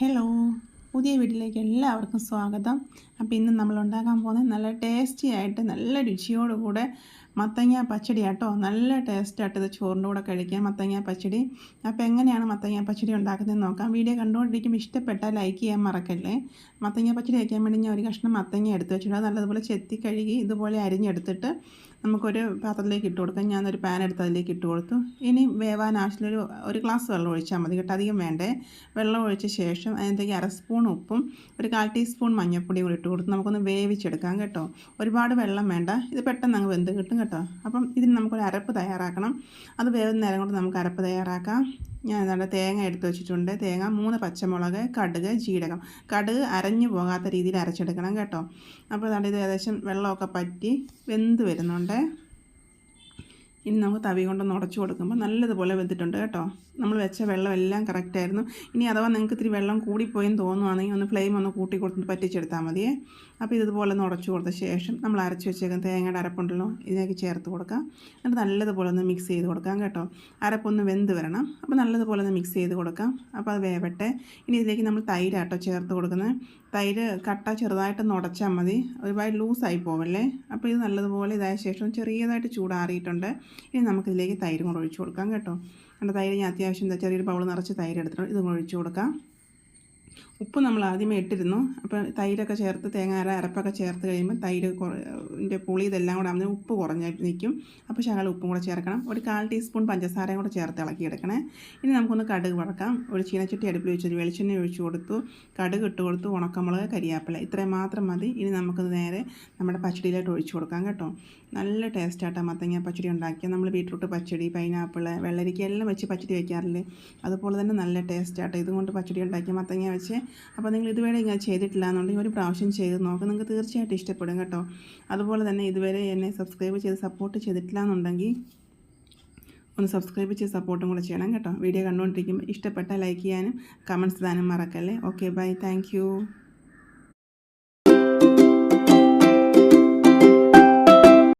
Hello പുതിയ വീട്ടിലേക്ക് എല്ലാവർക്കും സ്വാഗതം. അപ്പോൾ ഇന്ന് നമ്മൾ ഉണ്ടാക്കാൻ പോകുന്നത് നല്ല ടേസ്റ്റി ആയിട്ട് നല്ല രുചിയോടുകൂടെ മത്തങ്ങ പച്ചടി ആട്ടോ. നല്ല ടേസ്റ്റായിട്ട് ഇത് ചോറിന്റെ കൂടെ കഴിക്കാം മത്തങ്ങ പച്ചടി. അപ്പോൾ എങ്ങനെയാണ് മത്തങ്ങ പച്ചടി ഉണ്ടാക്കുന്നതെന്ന് നോക്കാം. വീഡിയോ കണ്ടുകൊണ്ടിരിക്കുമ്പോൾ ഇഷ്ടപ്പെട്ടാൽ ലൈക്ക് ചെയ്യാൻ മറക്കല്ലേ. മത്തങ്ങ പച്ചടി വയ്ക്കാൻ വേണ്ടി ഞാൻ ഒരു കഷ്ണം മത്തങ്ങ എടുത്ത് വെച്ചിട്ടുണ്ട്. നല്ലതുപോലെ ചെത്തി കഴുകി ഇതുപോലെ അരിഞ്ഞെടുത്തിട്ട് നമുക്കൊരു പാത്രത്തിലേക്ക് ഇട്ട് കൊടുക്കാം. ഞാനൊരു പാൻ എടുത്ത് അതിലേക്ക് ഇട്ട് കൊടുത്തു. ഇനി വേവാൻ ആവശ്യമുള്ളൊരു ഒരു ഗ്ലാസ് വെള്ളം ഒഴിച്ചാൽ മതി കേട്ടോ. അധികം വേണ്ടേ. വെള്ളം ഒഴിച്ച ശേഷം അതിനകത്തേക്ക് അര സ്പൂൺ ഉപ്പും ഒരു കാൽ ടീസ്പൂൺ മഞ്ഞൾപ്പൊടിയും കൂടി ഇട്ട് കൊടുത്ത് നമുക്കൊന്ന് വേവിച്ചെടുക്കാം കേട്ടോ. ഒരുപാട് വെള്ളം വേണ്ട. ഇത് പെട്ടെന്ന് അങ്ങ് വെന്ത് കിട്ടും കേട്ടോ. അപ്പം ഇതിന് നമുക്കൊരു അരപ്പ് തയ്യാറാക്കണം. അത് വേവുന്ന നേരം കൊണ്ട് നമുക്ക് അരപ്പ് തയ്യാറാക്കാം. ഞാൻ എന്താണ് തേങ്ങ എടുത്ത് വെച്ചിട്ടുണ്ട്. തേങ്ങ മൂന്ന് പച്ചമുളക് കടുക് ജീരകം. കടുക് അരഞ്ഞു പോകാത്ത രീതിയിൽ അരച്ചെടുക്കണം കേട്ടോ. അപ്പോൾ അതാണ്ട് ഇത് ഏകദേശം വെള്ളമൊക്കെ പറ്റി വെന്ത് വരുന്നുണ്ട്. ഇനി നമുക്ക് തവി കൊണ്ടൊന്ന് ഉടച്ചു കൊടുക്കുമ്പോൾ നല്ലതുപോലെ വെന്തിട്ടുണ്ട് കേട്ടോ. നമ്മൾ വെച്ച വെള്ളം എല്ലാം കറക്റ്റായിരുന്നു ഇനി അഥവാ നിങ്ങൾക്ക് ഇത്തിരി വെള്ളം കൂടിപ്പോയെന്ന് തോന്നുവാണെങ്കിൽ ഒന്ന് ഫ്ലെയിം ഒന്ന് കൂട്ടി കൊടുത്ത് പറ്റിച്ചെടുത്താൽ മതിയേ. അപ്പോൾ ഇതുപോലെ ഒന്ന് ഉടച്ചു കൊടുത്ത ശേഷം നമ്മൾ അരച്ച് വെച്ചേക്കുന്ന തേങ്ങയുടെ അരപ്പുണ്ടല്ലോ ഇതിലേക്ക് ചേർത്ത് കൊടുക്കാം. എന്നിട്ട് നല്ലതുപോലെ ഒന്ന് മിക്സ് ചെയ്ത് കൊടുക്കാം കേട്ടോ. അരപ്പൊന്ന് വെന്ത് വരണം. അപ്പോൾ നല്ലതുപോലെ ഒന്ന് മിക്സ് ചെയ്ത് കൊടുക്കാം. അപ്പോൾ അത് വേവട്ടെ. ഇനി ഇതിലേക്ക് നമ്മൾ തൈരാട്ടോ ചേർത്ത് കൊടുക്കുന്നത്. തൈര് കട്ട ചെറുതായിട്ട് നുടച്ചാൽ മതി. ഒരുപാട് ലൂസായി പോവല്ലേ? അപ്പോൾ ഇത് നല്ലതുപോലെ ഇതായ ശേഷം ചെറിയതായിട്ട് ചൂടാറിയിട്ടുണ്ട്. ഇനി നമുക്കിതിലേക്ക് തൈര് കൂടെ ഒഴിച്ചു കൊടുക്കാം കേട്ടോ. എന്റെ തൈര് ഞാൻ അത്യാവശ്യം എന്താ ചെറിയൊരു ബൗൾ നിറച്ച് തൈര് എടുത്തിട്ടുണ്ട്. ഇതും ഒഴിച്ചു കൊടുക്കാം. ഉപ്പ് നമ്മൾ ആദ്യമേ ഇട്ടിരുന്നു. അപ്പം തൈരൊക്കെ ചേർത്ത് തേങ്ങ അര അരപ്പൊക്കെ ചേർത്ത് കഴിയുമ്പോൾ തൈര് കുറേ പുളി ഇതെല്ലാം കൂടെ ആകുമ്പോൾ ഉപ്പ് കുറഞ്ഞായിട്ട് നിൽക്കും. അപ്പോൾ ശകലം ഉപ്പും കൂടെ ചേർക്കണം. ഒരു കാൽ ടീസ്പൂൺ പഞ്ചസാരയും കൂടെ ചേർത്ത് ഇളക്കി എടുക്കണേ. ഇനി നമുക്കൊന്ന് കടുക് വറക്കാം. ഒരു ചീനച്ചട്ടി അടുപ്പിൽ വെച്ചൊരു വെളിച്ചെണ്ണ ഒഴിച്ചു കൊടുത്തു. കടുക് ഇട്ട് കൊടുത്തു. ഉണക്കമുളക് കരിയാപ്പില ഇത്രയും മാത്രം മതി. ഇനി നമുക്ക് നേരെ നമ്മുടെ പച്ചടിയിലായിട്ട് ഒഴിച്ചു കൊടുക്കാം കേട്ടോ. നല്ല ടേസ്റ്റായിട്ടാണ് മത്തങ്ങ പച്ചടി ഉണ്ടാക്കിയ. നമ്മൾ ബീട്രൂട്ട് പച്ചടി പൈനാപ്പിൾ വെള്ളരിക്ക എല്ലാം വെച്ച് പച്ചടി വയ്ക്കാറില്ലേ അതുപോലെ തന്നെ നല്ല ടേസ്റ്റായിട്ട് ഇതുകൊണ്ട് പച്ചടി ഉണ്ടാക്കിയ മത്തങ്ങ വെച്ച് അപ്പോൾ നിങ്ങൾ ഇതുവരെ ഇങ്ങനെ ചെയ്തിട്ടില്ല എന്നുണ്ടെങ്കിൽ ഒരു പ്രാവശ്യം ചെയ്ത് നോക്കുക നിങ്ങൾക്ക് തീർച്ചയായിട്ടും ഇഷ്ടപ്പെടും കേട്ടോ. അതുപോലെ തന്നെ ഇതുവരെ എന്നെ സബ്സ്ക്രൈബ് ചെയ്ത് സപ്പോർട്ട് ചെയ്തിട്ടില്ല എന്നുണ്ടെങ്കിൽ ഒന്ന് സബ്സ്ക്രൈബ് ചെയ്ത് സപ്പോർട്ടും കൂടെ ചെയ്യണം കേട്ടോ. വീഡിയോ കണ്ടുകൊണ്ടിരിക്കുമ്പോൾ ഇഷ്ടപ്പെട്ട ലൈക്ക് ചെയ്യാനും കമൻസ് താനും മറക്കല്ലേ? Okay bye thank